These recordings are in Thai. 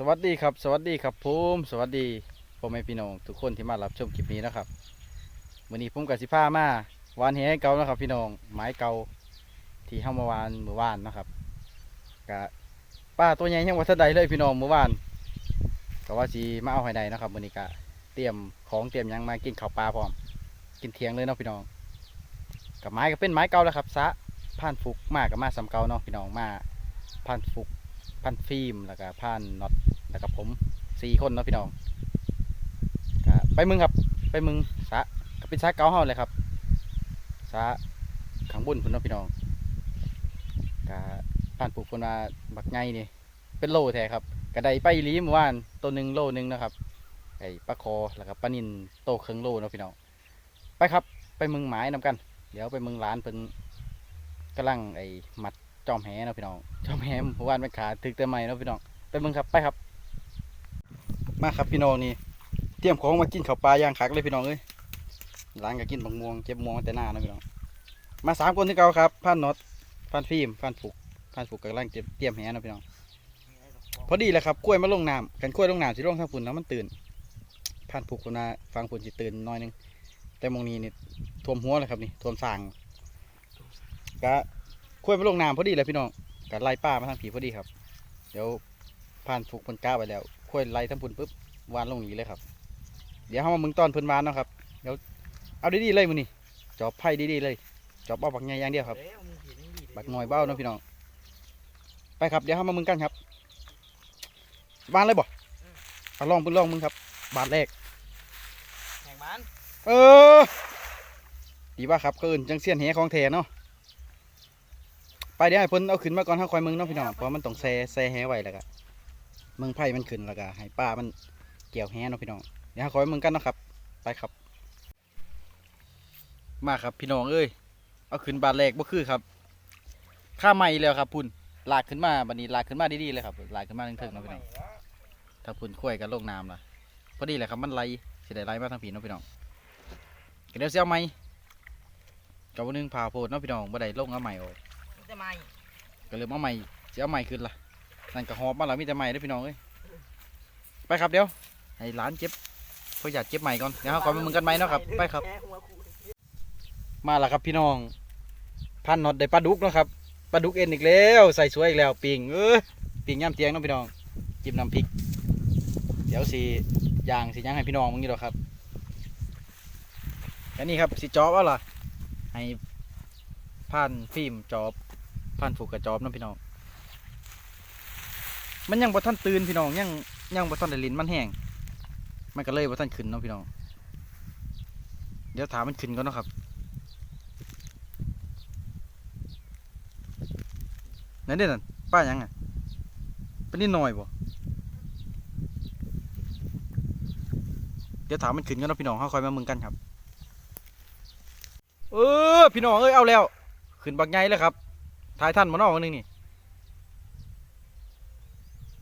สวัสดีครับ สวัสดีครับผมสวัสดีพ่อแม่พี่น้องทุกคนที่มารับชมคลิปนี้นะครับวันนี้ผมกับสิพามาวานแหเก่านะครับ พี่น้องไม้เก่าที่เข้ามาวานเมื่อวานนะครับกะป้าตัวใหญ่ยังวัฒนใดเลยพี่น้องเมื่อวานก็ว่าสีมาเอาให้ไดนะครับวันนี้กะเตรียมของเตรียมยังมากินข้าวปลาพร้อม กินเทียงเลยเนาะพี่น้องกับไม้ก็เป็นไม้เก่าแล้วครับซะผ่านฟุกมากกับมาสำเก่าเนาะพี่น้องมาผ่านฟุก ผ่านฟิล์มแล้วก็ผ่านน็อตแล้วกับผมสี่คนเนาะพี่น้องไปมึงครับ ไปมึงสะก็เป็นสะเกาเฮาเลยครับสะขังบุญพุ่นเนาะพี่น้องก็ผ่านปลูกคนมาบักไงนี่เป็นโลแท้ครับก็ได้ไปอีหลีเมื่อวานตัวหนึ่งโลหนึ่งนะครับไอ้ปลาคอแล้วก็ปลานินโตเครึ่งโลเนาะพี่น้องไปครับ ไปมึงหมายนำกัน เดี๋ยวไปมึงร้านเพิ่นกำลังไอ้มัด จอมแหเนาะพี่น้อง จอมแหมื่อวานมันขาถึกแต่ไม่เนาะพี่น้องไปเบิ่งครับไปครับ มาครับพี่น้องนี่เตรียมของมากินข้าวปลาย่างคักเลยพี่น้องเอ้ยร้านก็กินบักม่วงเก็บม่วงแต่หน้านะพี่น้องมาสามคนที่เก่าครับพันน็อตพันฟิล์มพันผูกพันผูกกำลังเตรียมเตรียมแหเนะพี่น้องพอดีเลยครับกล้วยมาลงน้ำกันกล้วยลงน้ำสิลงทางฝุ่นแล้วมันตื่นพันผูกคนมาฟังฝุ่นสิตื่นน้อยหนึงแต่มองนี้นี่ท่วมหัวเลยครับนี่ท่วมสางก็ะกล้วยมาลงน้ำพอดีเลยพี่น้องกะไล่ป้ามาทางผีพอดีครับ เดี๋ยวผ่านผูกเพิ่นก้าไปแล้วค่อยไล่ทั้งพุ่นปุ๊บวานลงอย่างนี้เลยครับ เดี๋ยวเฮามามึงตอนเพิ่นวานเนาะครับ เดี๋ยวเอาดีๆเลยมื้อนี้จอบไผ่ดีๆเลย จอบเอาบักใหญ่อย่างเดียวครับ บักหน่อยเบ้าเนาะพี่น้อง ไปครับเดี๋ยวเฮามามึงกันครับวานเลยบ่เอาลองเพิ่งลองมึงครับ บาทแรกแข่งมันเออ ดีว่าครับก็อื่นจังเสียนแหของแท้เนาะ ไปเดี๋ยวให้เพิ่นเอาขึ้นมาก่อนเฮาคอยมึงเนาะพี่น้องเพราะมันต้องแซ่แซ่แหไว้แล้วก็มึงไผ่มันขึ้นแล้วก็ให้ป้ามันเกี่ยวแหเนาะพี่น้องเดี๋ยวเฮาคอยมึงกันเนาะครับ ไปครับ มาครับพี่น้องเอ้ยเอาขึ้นบาทแรกบ่คือครับค่าใหม่แล้วครับพุ่นลากขึ้นมาบัดนี้ลากขึ้นมาดีๆเลยครับลากขึ้นมาถึงๆเนาะพี่น้องถ้าพุ่นคุ้ยกันลงน้ำล่ะพอดีแหละครับมันไหลสิได้ไหลมาทางผีเนาะพี่น้องก็เดี๋ยวเสียเอาไหมกับวันนึงผ่าโพดเนาะพี่น้องบ่ได้ลงเอาใหม่โอ้ จะไม่ก็เลยเอาใหม่เสียเอาใหม่ขึ้นล่ะนั่นก็หอบมาแล้วมีแต่ใหม่ด้อพี่น้องเอ้ยไปครับเดี๋ยวให้หลานเจ็บเพื่ออยากเจ็บใหม่ก่อนเดี๋ยวเราขอไปมึงกันไหมเนาะครับไปครับ มาแล้วครับพี่น้อง พันน็อตได้ปลาดุกเนาะครับปลาดุกเอ็นอีกแล้วใส่สวยอีกแล้วปิงเออปิงย่ำเตียงเนาะพี่น้องจิ้มน้ำพริก เดี๋ยวสีย่างสีย่างให้พี่น้องมึงนี่หรอกครับแล้วนี่ครับสีจอบอาล่ะให้ผ่านฟิล์มจอบ ผ่านผูกกับจอบนะพี่น้อง มันยังบ่ทันตื่นพี่น้องยังยังบ่ทันได้ลิ้นมันแห้ง มันก็เลยบ่ทันขึ้นเนาะพี่น้อง เดี๋ยวถามมันขึ้นก่อนนะครับนั่นเด่นป้ายังอะเป็นนิดหน่อยบ่เดี๋ยวถามมันขึ้นกันเนาะพี่น้องเขาคอยมามึงกันครับ เออพี่น้องเอ้ยเอาแล้ว ขึ้นบักใหญ่เลยครับ ทายท่านมานอกวันนึงนี่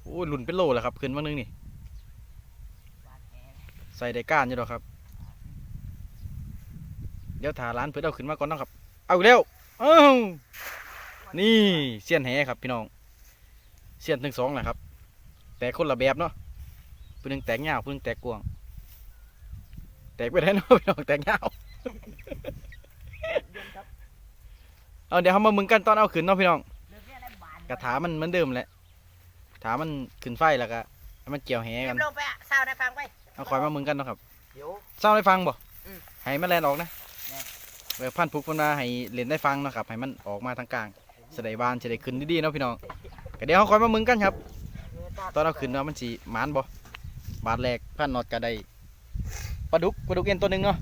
โอ้ยหลุนเป็นโลแล้วครับขึ้นวันนึงนี่ ใส่ได้ก้านอยู่ดอครับ เดี๋ยวถาร้านเพื่อเอาขึ้นมาก่อนนะครับ เอาอีกแล้วเอ้านี่เสียนแหครับพี่น้องเสียนทั้งสองแหละครับ แต่คนละแบบเนาะผู้หนึงแตกยาวผู้หนึงแตกกวางแตกไปได้เนาะพี่น้องแตกยา เอาเดี๋ยวเขามามึงกันตอนเอาขึ้นเนาะพี่น้องกระถามันเหมือนเดิมแหละถามันขึ้นไฟแล้วก็ให้มันเกี่ยวแหเก็กับนลงไปอะเศร้าได้ฟังไปเอาคอยมามึงกันเนาะครับเดี๋ยวเศร้าได้ฟังบ่อืมให้มันแลนออกนะแน่เออพันพุกมันมาให้เล่นได้ฟังเนาะครับให้มันออกมาทางกลางสไดบานจะได้ขึ้นดีๆเนาะพี่น้องก็เดี๋ยวเขาคอยมามึงกันครับ ตอนเอาขึ้นเนาะมันสีมานบ่บาทแรกพันนอดก็ได้ปลาดุกปลาดุกเอ็นตัวหนึ่งเนาะ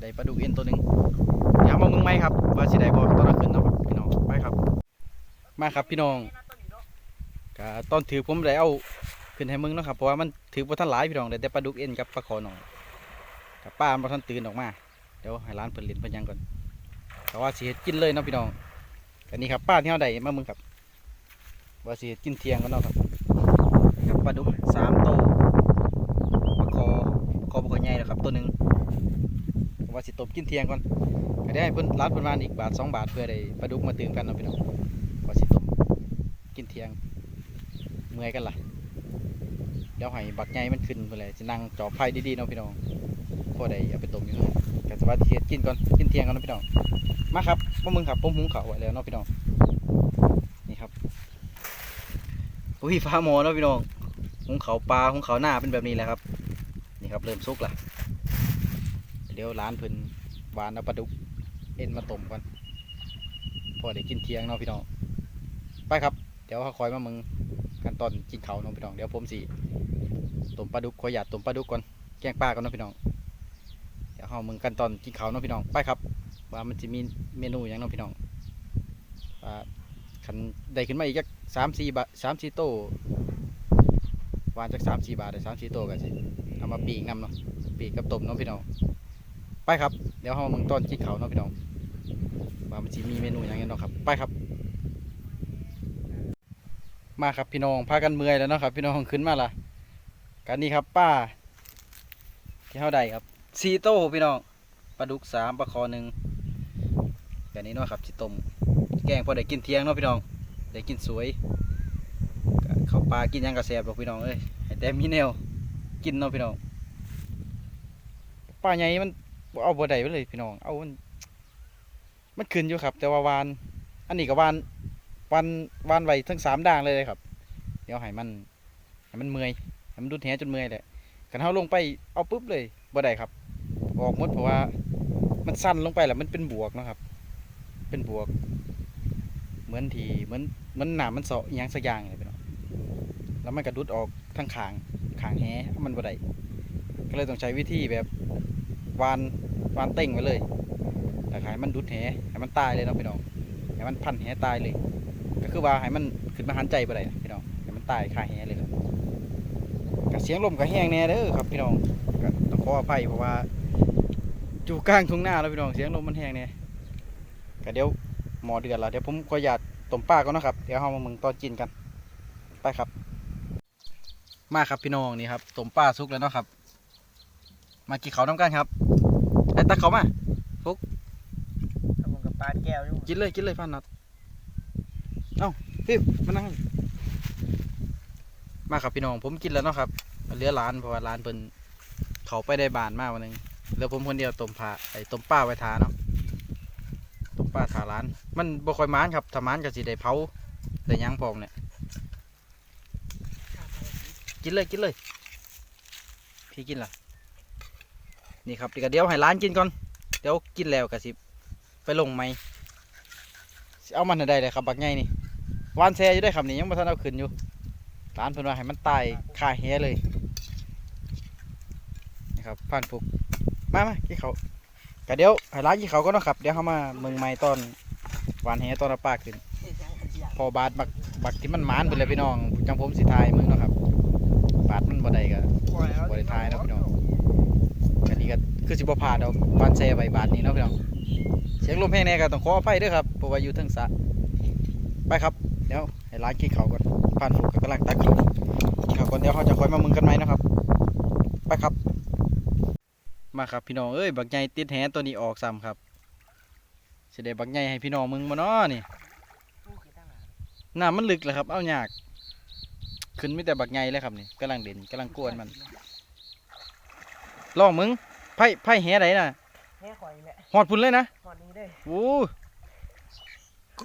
ได้ปลาดุกเอ็นตัวหนึ่งเดี๋ยวมามึ งไหมครับว่าสิได้บ่ตอนเอาขึ้นเนาะครับพี่น้องไปครับ มาครับพี่น้องก็ตอนถือผมได้เอาขึ้นให้มึงเนาะครับเพราะว่ามันถือบ่ทันหลายพี่น้องได้แต่ปลาดุกเอ็นกับปลาคอหน่อยกับป้ามันบ่ทันตื่นออกมาเดี๋ยวให้ร้านเปิดเล่นเพิ่นยังก่อนแต่ว่าสิเฮ็ดกินเลยเนาะพี่น้องอันนี้ครับป้าที่เฮาได้มามึงครับว่าสิกินเทียงกันเนาะครับกับปลาดุกสามตัวปลาคอคอปลาคอใหญ่นะครับตัวหนึ่งว่าสิตบกินเทียงก่อน ก็ได้ให้เพิ่นร้านเพิ่นวานอีกบาทสองบาทเพื่อได้ปลาดุกมาตื่มกันเนาะพี่น้องว่าสิตบกินเที่ยงเมื่อยกันล่ะเดี๋ยวให้บักใหญ่มันขึ้นไปเลยจะนั่งจอบไผ่ดีๆเนาะพี่น้องพอได้เอาไปต้มอยู่เลยแต่สวัสดีกินก่อนกินเที่ยงก่อนเนาะพี่น้องมาครับพวกมึงครับผมหุงข้าวไว้แล้วเนาะพี่น้องนี่ครับอุ้ยฟ้าหมอเนาะพี่น้องหุงข้าวปลาหุงข้าวหน้าเป็นแบบนี้แหละครับนี่ครับเริ่มสุกละเดี๋ยวร้านเพิ่นวานเอาปลาดุก เอ็นมาต้มก่อนพอได้กินเที่ยงเนาะพี่น้องไปครับ เดี๋ยวเขาคอยมามึงขั้นตอนกินเขาเน้องพี่น้องเดี๋ยวผมสิต้มปลาดุกขอหยาดต้มปลาดุกก่อนแกงปลาก่อนเนาะพี่น้องเดี๋ยวเขามึงขั้นตอนกินเขาเนาะพี่น้องไปครับ ว่ามันจะมีเมนูอย่างเนาะพี่น้องว่าขันได้ขึ้นมาอีกจักสามสี่บาทสามสี่โตวานจากสามสี่บาทได้สามสี่โตกันสิเอามาปีกนำเนาะปีกกับต้มเนาะพี่น้องไปครับ เดี๋ยวเขามึงตอนกินเขาเนาะพี่น้อง ว่ามันจะมีเมนูอย่างเงี้ยเนาะครับไปครับ มาครับพี่น้องพากันเมื่อยแล้วเนาะครับ พี่น้องขึ้นมาละกันนี่ครับป้า ที่เท่าใดครับสี่โต้พี่น้องปลาดุกสามปลาคอหนึ่งแบบนี้เนาะครับจิต้มแกงพอได้กินเที่ยงเนาะพี่น้องได้กินสวยก็ข้าปลากินยังกระแสบหรอกพี่น้องเอ้ยให้แต่มีแนวกินเนาะพี่น้องปลาใหญ่มันเอาบ่ได้ไปเลยพี่น้องเอามัน มันขึ้นอยู่ครับ แต่ว่าวาน อันนี้ก็วานวันวันไว้ทั้งสามด่างเลยครับ เดี๋ยวให้มันให้มันเมื่อยให้มันดูดแหจนเมื่อยแหละกันเท้าลงไปเอาปุ๊บเลยบ่ได้ครับ ออกหมดเพราะว่ามันสั้นลงไปแหละมันเป็นบวกนะครับ เป็นบวก เหมือนทีเหมือนเหมือนหนามมันเสาะยังสักอย่างเลยพี่น้องแล้วมันกระดุดออกทั้งขางขางแหมันบ่ได้ก็เลยต้องใช้วิธีแบบวานวานเต้งไว้เลย แล้วให้มันดุดแหให้มันตายเลยเนาะพี่น้องให้มันพันแหตายเลย ก็คือว่าให้มันขึ้นมาหันใจไปเลยพี่น้องให้มันตายคาแหเลยครับกับเสียงลมกับแห้งแน่เด้อครับพี่น้องก็ต้องขออภัยเพราะว่าอยู่กลางทุ่งนาแล้วพี่น้องเสียงลมมันแห้งเนี่ยก็เดี๋ยวหมอเดือดแล้วเดี๋ยวผมขออยาตต้มปลาก่อนนะครับเดี๋ยวเรามามึงตอนกินกันไปครับ มาครับพี่น้องนี่ครับต้มปลาสุกแล้วเนาะครับ มากินเขาน้ำกันครับไอ้ตักเขามาทำกับ ปลาแก้วอยู่กินเลยกินเลยพันนัดเอ้าพี่มานั่งมาครับพี่น้องผมกินแล้วเนาะครับเหลือร้านเพราะว่าร้านเพิ่นเขาไปได้บานมากวันหนึงเหลือผมคนเดียวต้มผ้าไอ้ต้มป้าไว้ทาเนาะต้มป้าทาร้าน มันบ่ค่อยมานครับถ้ามานก็สิได้เผาได้ยังพร้อมเนี่ยกินเลยกินเลย พี่กินล่ะนี่ครับเดี๋ยวเดี๋ยวให้ร้านกินก่อนเดี๋ยวกินแล้วก็สิ ไปลงไหมเอามันได้เลยครับบักไงนี่วานแซอยู่ได้ครับนี่ยังบ่ทันเอาขึ้นอยู่ร้านเพิ่นว่าให้มันตายคาแฮเลยนี่ครับผ่านฟุกมามากี่เขากะเดี๋ยวให้ร้านกี่เขาก็นะครับ เดี๋ยวเขามาเมืองใหม่ตอนหวานแฮตอนเอาปาขึ้นพอบาดบักบักที่มันหมานไปเลยพี่น้องจังผมสิทายมึงนะครับ บาดมันบ่ได้ก็บ่ได้ทายนะพี่น้องอันนี้ก็คือสิบ่ผ่านดอกวานแซใบบาดนี้เนาะพี่น้อง สียงลมแห้งแน่ก็ต้องขออภัยด้วยครับเพราะว่าอยู่ทั้งสระไปครับ เดี๋ยวให้ร้านกินเขาก่อนผ่านฝูกกำลังตักเขากินเขาวก่อนเดี๋ยวเขาจะคอยมามึงกันไหมนะครับ ไปครับ มาครับพี่น้องเอ้ยบักใหญ่ติดแหตัวนี้ออกซ้ำครับสิได้บักใหญ่ให้พี่น้องมึงมาเนาะนี่น้ำมันลึกเลยครับ เอายากขึ้นไมีแต่บักใหญ่เลยครับนี่กำลังเด่นกำลังกวนมันลองมึงไพ่ไพ่แหไหนน่ะ แม่ข่อยแหละหอดพุ่นเลยนะตอนนี้เด้โอ้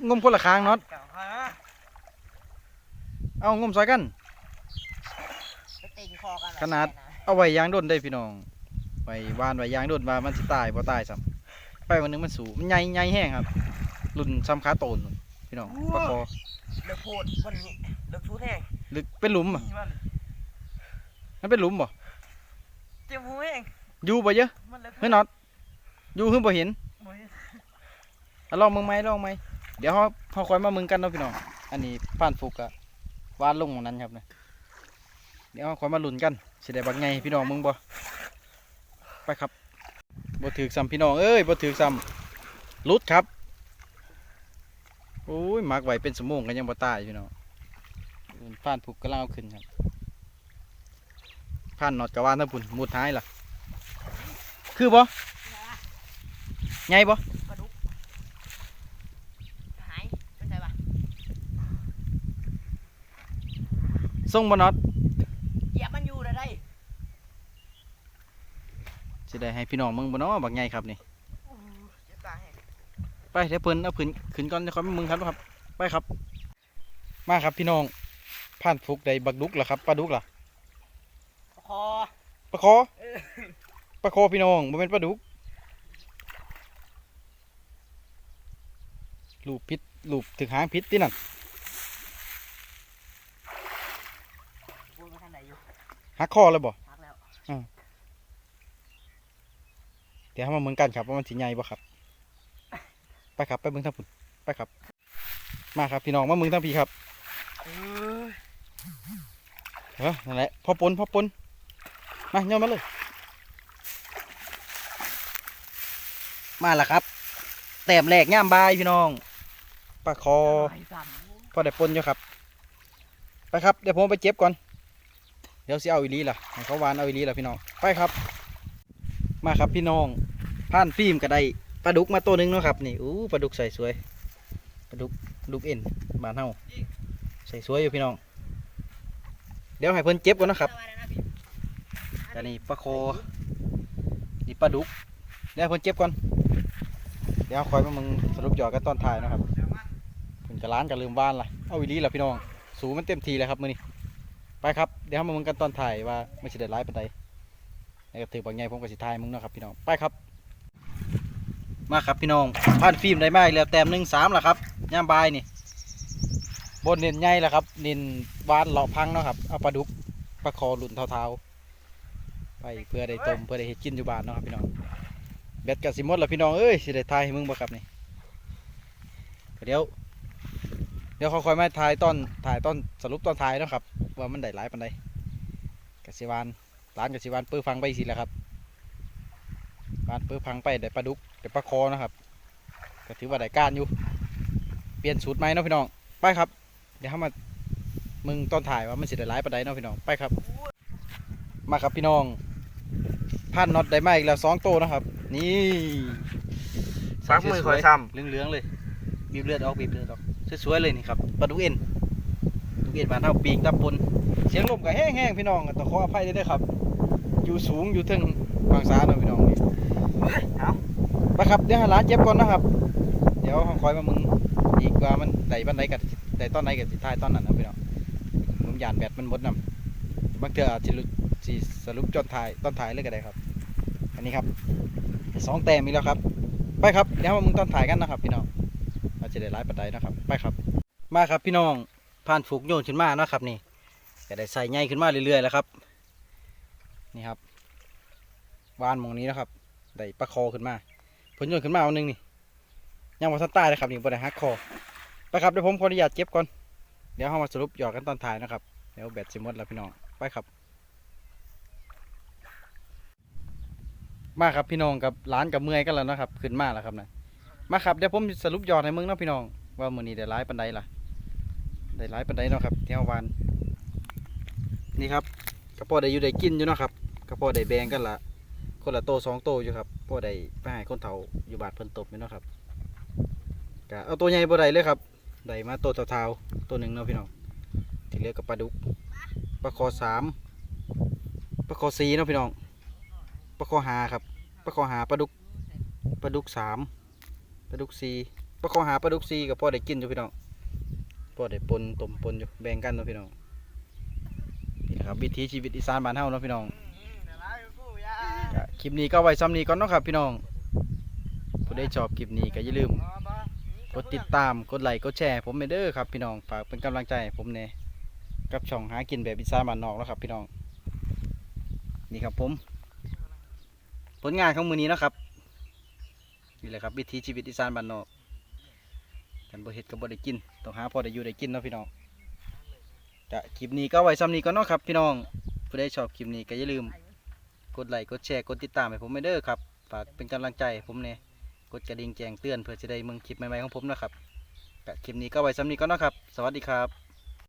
งมคนละคางน็อตเก่าฮะเอางมใส่กัน ไปติงคอกันขนาด เอาไว้ยางโดนได้พี่น้องไว้วานไว้ยางโดนว่ามันสิตายบ่ตายซ้ำไปวันหนึงมันสูงมันใหญ่ใหญ่แห้งครับรุ่นซ้ำขาโตนนู่นพี่น้องปลาคอเดือดโพดวันนี้เดือดชูแห้งลึกเป็นหลุมอะนี่มันมันเป็นหลุมบ่เจ็บหูแห้งอยู่บ่เยอะมันเลือดเฮ้ยน็อต อยู่คือบ่เห็นอ้ยเอาลองมึงไหมลองไหมเดี๋ยวเขาเขาคอยมามึงกันเนาะพี่น้อง อันนี้ผ่านฟุกอะวานลงตรงนั้นครับเนี่ยเดี๋ยวเขาคอยมาลุ้นกันสิได้บักไงพี่น้องมึงบ่ไปครับบ่ถือซ้ำพี่น้องเอ้ยบ่ถือซ้ำลุดครับโอ้ยมักไหวเป็นสมงกันยังบ่ตายพี่น้องผ่านฟุกกำลังเอาขึ้นครับผ่านนอดกะวานทั้งพุ่นมุดท้ายล่ะ คือบ่ ไงบ่ซุส่งบ่น็อตเหยียบมันอยู่ได้ได้สิได้ให้พี่น้องมึงบ่เนาะบักใหญ่ครับนี่ไปเดี๋ยวเพิ่นเอาขึ้นขืนก่อนเดี๋ยวขอมึงครับครับ ไปครับ มาครับพี่น้องผ่านฟุกได้บักดุกเหรอครับปลาดุกเหรอปลาคอปลาคอปลาคอพี่น้องบ้านเป็นปลาดุก ลูกพิษลูกถึงหางพิษที่นั่นพูดมาทางไหนอยู่หักคอเลยบ่พักแล้วเดี๋ยวให้มาเมืองกันครับว่ามันสิใหญ่บ่ครับ ไปครับไปเมืองทางพุ่นไปครับ มาครับพี่น้องมาเมืองทางพี่ครับเออเออนั่นแหละพ่อปนพ่อปนมาย่อมาเลย มาแล้วครับ แต้มแรกย่ามบายพี่น้อง ปลาคอไอ้สั่นพอได้ปนอยู่ครับ ไปครับ เดี๋ยวผมไปเจ็บก่อน เดี๋ยวสิเอาอีลีล่ะเขาวานเอาอีลีล่ะพี่น้อง ไปครับ มาครับพี่น้องผ่านฟิล์มก็ได้ปลาดุกมาตัวหนึงเนาะครับ นี่อู้ปลาดุกใส่สวยปลาดุกดุกเอ็นบานเฮาใส่สวยอยู่พี่น้อง เดี๋ยวให้เพิ่นเจ็บก่อนนะครับสวัสดีนะพี่อันนี้ปลาโคนี่ปลาดุกเดี๋ยวเพิ่นเจ็บก่อน เดี๋ยวคอยมามึงสรุปยอดกันตอนถ่ายนะครับ เพิ่ระล้านก็ลืมบ้านละเอาอีหลีละพี่น้อง สูงมันเต็มทีแล้วครับมื้อนี้ไปครับเดี๋ยวมามึงกันตอนถ่ายว่าไม่ใช่ได้ร้ายปานใดแล้วก็ถือบางไงผมก็สิถ่ายมึงเนาะครับพี่น้องไปครับ มาครับพี่น้องผ่านฟิล์มได้มาอีกแล้วแต้มหนึ่งสามล้วครับย่ามบายนี่บนเน้นใหญ่ล้วครับเน้นวานเลาะพังเนาะครับเอาปลาดุกปลาคอหลุนเท้าๆไปเพื่อได้ต้มเพื่อได้เฮ็ดกินอยู่บ้านเนาะครับพี่น้องแบตกับสิมดล้วพี่น้องเอ้ยสิได้ทายให้มึงบ่ครับนี่เดี๋ยว ดี๋ยวเขาคอยมาถ่ายตอนถ่ายตอนสรุปตอนถ่ายเนาะครับ ว่ามันได้หลายปานใดกสิวานร้านกสิวานเปื้อฟังไปสิแหล้วครับวานเปื้อฟังไปได้ปลาดุกได้ปลาคอนะครับก็ถือว่าได้การอยู่ เปลี่ยนสูตรใหม่เนาะพี่น้องไปครับ เดี๋ยวเขามามึงตอนถ่ายว่ามันสิได้หลายปานใดเนาะพี่น้องไปครับ มาครับพี่น้องพันน็อตได้มาอีกแล้วสองตัวนะครับ นี่ฟักมือคอยซ้เหลืองๆเลยบีบเลือดออกบีบเลือดออก สวยๆเลยนี่ครับปลาดุกเอ็นดุกเอ็นบานเท่าปีกตำปนเสียงลมก็แห้งๆพี่น้องต้องขออภัยด้วยนะครับ อยู่สูงอยู่ถึงบางสาเนาะพี่น้องนี่ำเอาไปครับเดี๋ยวให้ร้านเจ็บก่อนนะครับ เดี๋ยวคอยมามึงอีกว่ามันได้บันไดกับได้ตอนไหนกับสิท้ายตอนนั้นนะพี่น้องผมยานแบตมันหมดนำบางเทื่ออาจสิรุสิสรุปจนถ่ายตอนถ่ายเลยก็ได้ครับ อันนี้ครับสองแต้มอีกแล้วครับ ไปครับเดี๋ยวมามึงตอนถ่ายกันนะครับพี่น้อง เราจะได้ร้ายปัดไดนะครับ ไปครับ มาครับพี่น้องผ่านฝูกโยนขึ้นมาเนาะครับนี่ก็ได้ใส่ใหญ่ขึ้นมาเรื่อยๆแล้วครับ นี่ครับวานมองนี้นะครับได้ปลาคอขึ้นมาผลโยนขึ้นมาเอาหนึ่งนี่ยังมาทันใต้เลยครับนี่บนได้ฮักคอไปครับเดี๋ยวผมขออนุญาตเก็บก่อนเดี๋ยวเรามาสรุปหยอดกันตอนถ่ายนะครับเดี๋ยวแบตสิมดแล้วพี่น้องไปครับ มาครับพี่น้องกับร้านกับเมื่อยกันแล้วนะครับ ขึ้นมาแล้วครับนะ มาครับเดี๋ยวผมสรุปยอดให้มึงเนาะพี่น้อง ว่ามือนี้ได้ร้ายปันใดล่ะ ได้ร้ายปันใดเนาะครับเที่เฮาวานนี่ครับกระป๋อได้อยู่ได้กินอยู่เนาะครับกระป๋อได้แบ่งกันละคนละโตสองโตอยู่ครับพ่อได้ไปให้คนเฒ่าอยู่บาดเพิ่นตบอยู่เนาะครับก็เอาตัวใหญ่บ่ได้เลยครับได้มาโตเท่าๆตัวหนึ่งเนาะพี่น้องที่เหลือกับปลาดุกปลาคอสามปลาคอสีเนาะพี่น้องปลาคอหาครับปลาคอหาปลาดุกปลาดุกสาม ลาดุกสี่ปลาคอหาปลาดุกสี่กับพ่อได้กินอยู่พี่น้องพ่อได้ปนต้มปนอยู่แบ่งกันเนาะพี่น้องนี่แหละครับวิถีชีวิตอีสานบ้านเฮาเนาะพี่น้องก็คลิปนี้ก็ไว้ซ้ำนี้ก่อนเนาะครับพี่น้องผู้ได้ชอบคลิปนี้ก็อย่าลืมกดติดตามกดไลค์กดแชร์ผมเด้อครับพี่น้องฝากเป็นกำลังใจผมเนี่ยกับช่องหากินแบบอีสานบ้านนอกแล้วครับพี่น้องนี่ครับผม ผลงานของมือนี้นะครับ นี่แหละครับวิถีชีวิตอีสานบ้านนอกกันบ่เฮ็ดก็บ่ได้กินต้องหาพอได้อยู่ได้กินเนาะพี่น้องจะคลิปนี้ก็ไว้ซ้ำนี้ก่อนเนาะครับ พี่น้องผู้ใดชอบคลิปนี้ก็อย่าลืม กดไลค์กดแชร์กดติดตามให้ผมเด้อครับฝากเป็นกำลังใจผมเนี่ยกดกระดิ่งแจ้งเตือนเพื่อจะได้มึงคลิปใหม่ๆของผมนะครับคลิปนี้ก็ไว้ซ้ำนี้ก่อนเนาะครับ สวัสดีครับ